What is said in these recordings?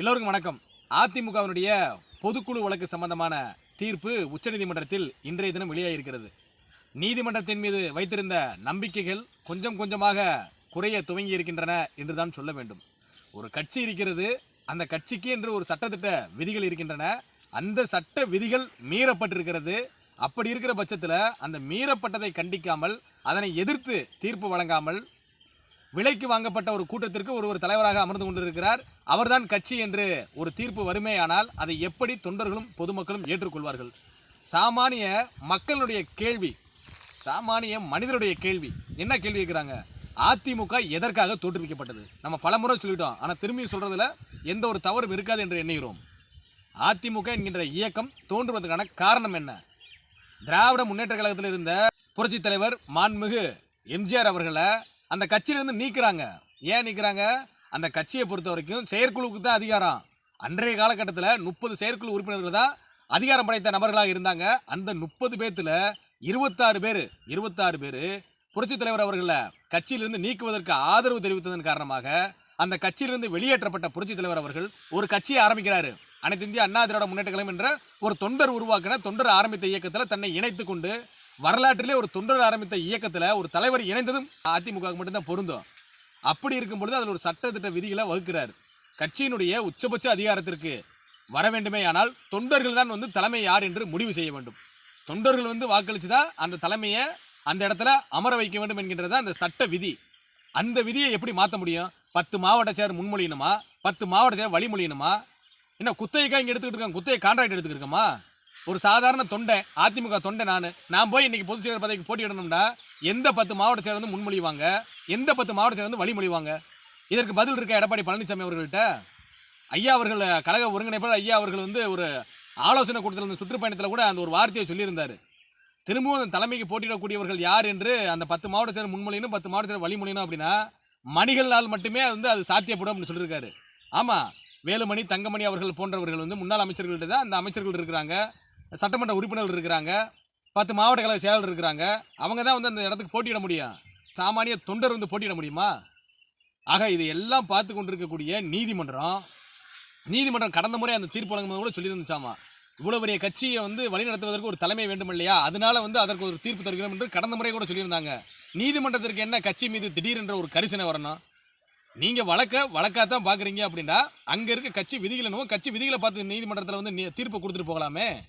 எல்லோருக்கும் வணக்கம். அதிமுகவினுடைய பொதுக்குழு வழக்கு சம்பந்தமான தீர்ப்பு உச்சநீதிமன்றத்தில் இன்றைய தினம் வெளியாகிருக்கிறது நீதிமன்றத்தின் மீது வைத்திருந்த நம்பிக்கைகள் கொஞ்சம் கொஞ்சமாக குறைய துவங்கி இருக்கின்றன என்றுதான் சொல்ல வேண்டும். ஒரு கட்சி இருக்கிறது அந்த கட்சிக்கு என்று ஒரு சட்டத்திட்ட விதிகள் இருக்கின்றன. அந்த சட்ட விதிகள் மீறப்பட்டிருக்கிறது. அப்படி இருக்கிற பட்சத்தில் அந்த மீறப்பட்டதை கண்டிக்காமல் அதனை எதிர்த்து தீர்ப்பு வழங்காமல் விலைக்கு வாங்கப்பட்ட ஒரு கூட்டத்திற்கு ஒரு ஒரு தலைவராக அமர்ந்து கொண்டிருக்கிறார். அவர்தான் கட்சி என்று ஒரு தீர்ப்பு வருமேயானால் அதை எப்படி தொண்டர்களும் பொதுமக்களும் ஏற்றுக்கொள்வார்கள்? சாமானிய மக்களுடைய கேள்வி. சாமானிய மனிதருடைய கேள்வி. என்ன கேள்வி இருக்கிறாங்க அதிமுக எதற்காக தோற்றுவிக்கப்பட்டது? நம்ம பலமுறை சொல்லிட்டோம். ஆனால் திரும்பி சொல்றதுல எந்த ஒரு தவறும் இருக்காது என்று எண்ணுகிறோம். அதிமுக என்கின்ற இயக்கம் தோன்றுவதற்கான காரணம் என்ன? திராவிட முன்னேற்ற கழகத்தில் இருந்த புரட்சி தலைவர் மாண்புமிகு எம்ஜிஆர் அவர்களை அந்த கட்சியிலிருந்து நீக்கிறாங்க. ஏன் நீக்கிறாங்க? அந்த கட்சியை பொறுத்த வரைக்கும் செயற்குழுவுக்கு தான் அதிகாரம். அன்றைய காலகட்டத்தில் முப்பது செயற்குழு உறுப்பினர்கள் தான் அதிகாரம் படைத்த நபர்களாக இருந்தாங்க. அந்த முப்பது பேர்த்தில் இருபத்தாறு பேர் இருபத்தாறு பேர் புரட்சித் தலைவர் அவர்களை கட்சியிலிருந்து நீக்குவதற்கு ஆதரவு தெரிவித்ததன் காரணமாக அந்த கட்சியிலிருந்து வெளியேற்றப்பட்ட புரட்சித் தலைவர் அவர்கள் ஒரு கட்சியை ஆரம்பிக்கிறாரு. அனைத்து இந்திய அண்ணா திராவிட முன்னேற்ற கழகம் என்ற ஒரு தொண்டர் உருவாக்கின தொண்டர் ஆரம்பித்த இயக்கத்தில் தன்னை இணைத்து கொண்டு வரலாற்றிலே ஒரு தொண்டர் ஆரம்பித்த இயக்கத்தில் ஒரு தலைவர் இணைந்ததும் அதிமுக மட்டும்தான் பொருந்தும். அப்படி இருக்கும் பொழுது அதில் ஒரு சட்டத்திட்ட விதிகளை வகுக்கிறார். கட்சியினுடைய உச்சபட்ச அதிகாரத்திற்கு வர வேண்டுமே ஆனால் தொண்டர்கள் தான் வந்து தலைமை யார் என்று முடிவு செய்ய வேண்டும். தொண்டர்கள் வந்து வாக்களித்து தான் அந்த தலைமையை அந்த இடத்துல அமர வைக்க வேண்டும் என்கின்றது அந்த சட்ட விதி. அந்த விதியை எப்படி மாற்ற முடியும்? பத்து மாவட்ட சேர் முன்மொழியணுமா? பத்து மாவட்ட சேர் வழிமொழியணுமா? என்ன குத்தகைக்கா இங்கே எடுத்துக்கிட்டு இருக்காங்க? குத்தையை கான்ட்ராக்ட் எடுத்துக்கிட்டு இருக்கோமா? ஒரு சாதாரண தொண்டை அதிமுக தொண்டை நான் நான் போய் இன்னைக்கு பொதுச் செயலர் பதவிக்கு போட்டியிடணும்னா எந்த பத்து மாவட்ட செயலர் வந்து முன்மொழிவாங்க? எந்த பத்து மாவட்ட செயலர் வந்து வழிமொழிவாங்க? இதற்கு பதில் இருக்க எடப்பாடி பழனிசாமி அவர்கள்ட்ட? ஐயா அவர்கள் கழக ஒருங்கிணைப்பாளர் ஐயா அவர்கள் வந்து ஒரு ஆலோசனை கூட்டத்தில் இந்த சுற்றுப்பயணத்தில் கூட அந்த ஒரு வார்த்தையை சொல்லியிருந்தார். திரும்பவும் அந்த தலைமைக்கு போட்டியிடக்கூடியவர்கள் யார் என்று அந்த பத்து மாவட்ட செயலர் முன்மொழியணும் பத்து மாவட்ட செயலர் வழிமொழியணும் அப்படின்னா மணிகளால் மட்டுமே அது வந்து அது சாத்தியப்படும் அப்படின்னு சொல்லியிருக்காரு. ஆமாம் வேலுமணி தங்கமணி அவர்கள் போன்றவர்கள் வந்து முன்னாள் அமைச்சர்கள்ட்ட தான் அந்த அமைச்சர்கள் இருக்கிறாங்க. சட்டமன்ற உறுப்பினர்கள் இருக்கிறாங்க பத்து மாவட்ட கழக செயலர் இருக்கிறாங்க அவங்க தான் வந்து அந்த இடத்துக்கு போட்டியிட முடியும். சாமானிய தொண்டர் வந்து போட்டியிட முடியுமா? ஆக இது எல்லாம் பார்த்து கொண்டிருக்கக்கூடிய நீதிமன்றம் நீதிமன்றம் கடந்த முறை அந்த தீர்ப்பு வழங்கும்போது கூட சொல்லியிருந்துச்சாமா? இவ்வளோ பெரிய கட்சியை வந்து வழிநடத்துவதற்கு ஒரு தலைமை வேண்டும் இல்லையா? அதனால வந்து அதற்கு ஒரு தீர்ப்பு தருகிறோம் என்று கடந்த முறை கூட சொல்லியிருந்தாங்க. நீதிமன்றத்திற்கு என்ன கட்சி மீது திடீரென்ற ஒரு கரிசனை வரணும்? நீங்கள் வழக்க வழக்காத்தான் பார்க்குறீங்க அப்படின்னா அங்கே இருக்க கட்சி விதிகளை கட்சி விதிகளை பார்த்து நீதிமன்றத்தில் வந்து நீ- தீர்ப்பு கொடுத்துட்டு போகலாமே.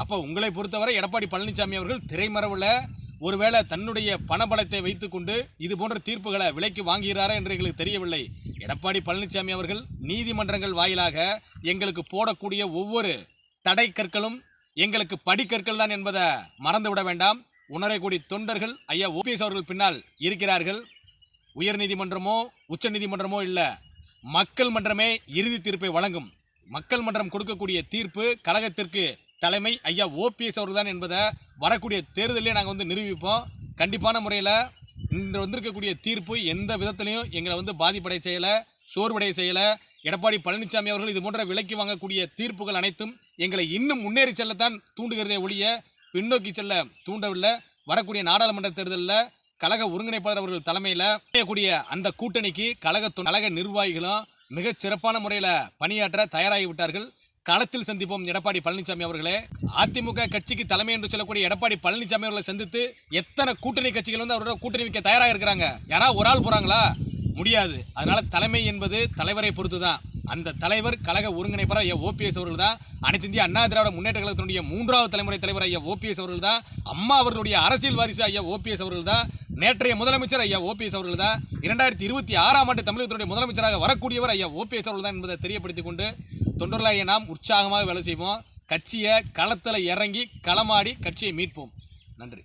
அப்போ உங்களை பொறுத்தவரை எடப்பாடி பழனிசாமி அவர்கள் திரைமறைவில் ஒருவேளை தன்னுடைய பணபலத்தை வைத்துக்கொண்டு இது போன்ற தீர்ப்புகளை விலைக்கு வாங்குகிறாரா என்று எங்களுக்கு தெரியவில்லை. எடப்பாடி பழனிசாமி அவர்கள் நீதிமன்றங்கள் வாயிலாக எங்களுக்கு போடக்கூடிய ஒவ்வொரு தடை கற்களும் எங்களுக்கு படிக்கற்கள் தான் என்பதை மறந்து விட வேண்டாம் உணரக்கூடிய தொண்டர்கள் ஐயா ஓபிஎஸ் அவர்கள் பின்னால் இருக்கிறார்கள். உயர்நீதிமன்றமோ உச்சநீதிமன்றமோ இல்லை மக்கள் மன்றமே இறுதி தீர்ப்பை வழங்கும். மக்கள் மன்றம் கொடுக்கக்கூடிய தீர்ப்பு கழகத்திற்கு தலைமை ஐயா ஓபிஎஸ் அவர் தான் என்பதை வரக்கூடிய தேர்தலே நாங்கள் வந்து நிரூபிப்போம். கண்டிப்பான முறையில் இன்று வந்திருக்கக்கூடிய தீர்ப்பு எந்த விதத்திலையும் எங்களை வந்து பாதிப்படை செய்யலை சோர்வடைய செய்யலை. எடப்பாடி பழனிசாமி அவர்கள் இது போன்ற விலைக்கு வாங்கக்கூடிய தீர்ப்புகள் அனைத்தும் எங்களை இன்னும் முன்னேறி செல்லத்தான் தூண்டுகிறதே ஒழிய பின்னோக்கி செல்ல தூண்டவில்லை. வரக்கூடிய நாடாளுமன்ற தேர்தலில் கழக ஒருங்கிணைப்பாளர் அவர்கள் தலைமையில் செய்யக்கூடிய அந்த கூட்டணிக்கு கழக தொ- கழக நிர்வாகிகளும் மிகச் சிறப்பான முறையில் பணியாற்ற தயாராகிவிட்டார்கள் களத்தில் சந்திப்போம். எடப்பாடி பழனிசாமி அவர்களே அதிமுக கட்சிக்கு தலைமை என்று சொல்லக்கூடிய எடப்பாடி பழனிசாமி அவர்களை சந்தித்து எத்தனை கூட்டணி கட்சிகள் வந்து அவரோட கூட்டணி வைக்க தயாராக இருக்கிறாங்க? யாராவது ஒரு ஆள் போறாங்களா? முடியாது. அதனால தலைமை என்பது தலைவரை பொறுத்து தான் அந்த தலைவர் கழக ஒருங்கிணைப்பாளர் ஐயா ஓபிஎஸ் அவர்கள் தான் அனைத்து இந்திய அண்ணா திராவிட முன்னேற்ற கழகத்தினுடைய மூன்றாவது தலைமுறை தலைவர் ஐயா ஓபிஎஸ் அவர்கள் தான் அம்மா அவர்களுடைய அரசியல் வாரிசு ஐயா ஓபிஎஸ் அவர்கள் தான் நேற்றைய முதலமைச்சர் ஐயா ஓபிஎஸ் அவர்கள் தான் இரண்டாயிரத்தி இருபத்தி ஆறாம் ஆண்டு தமிழகத்தினுடைய முதலமைச்சராக வரக்கூடியவர் ஐயா ஓபிஎஸ் அவர்கள் தான் என்பதை தெரியப்படுத்திக் கொண்டு தொண்டர்களாகிய நாம் உற்சாகமாக வேலை செய்வோம். கட்சியை களத்தில் இறங்கி களமாடி கட்சியை மீட்போம். நன்றி.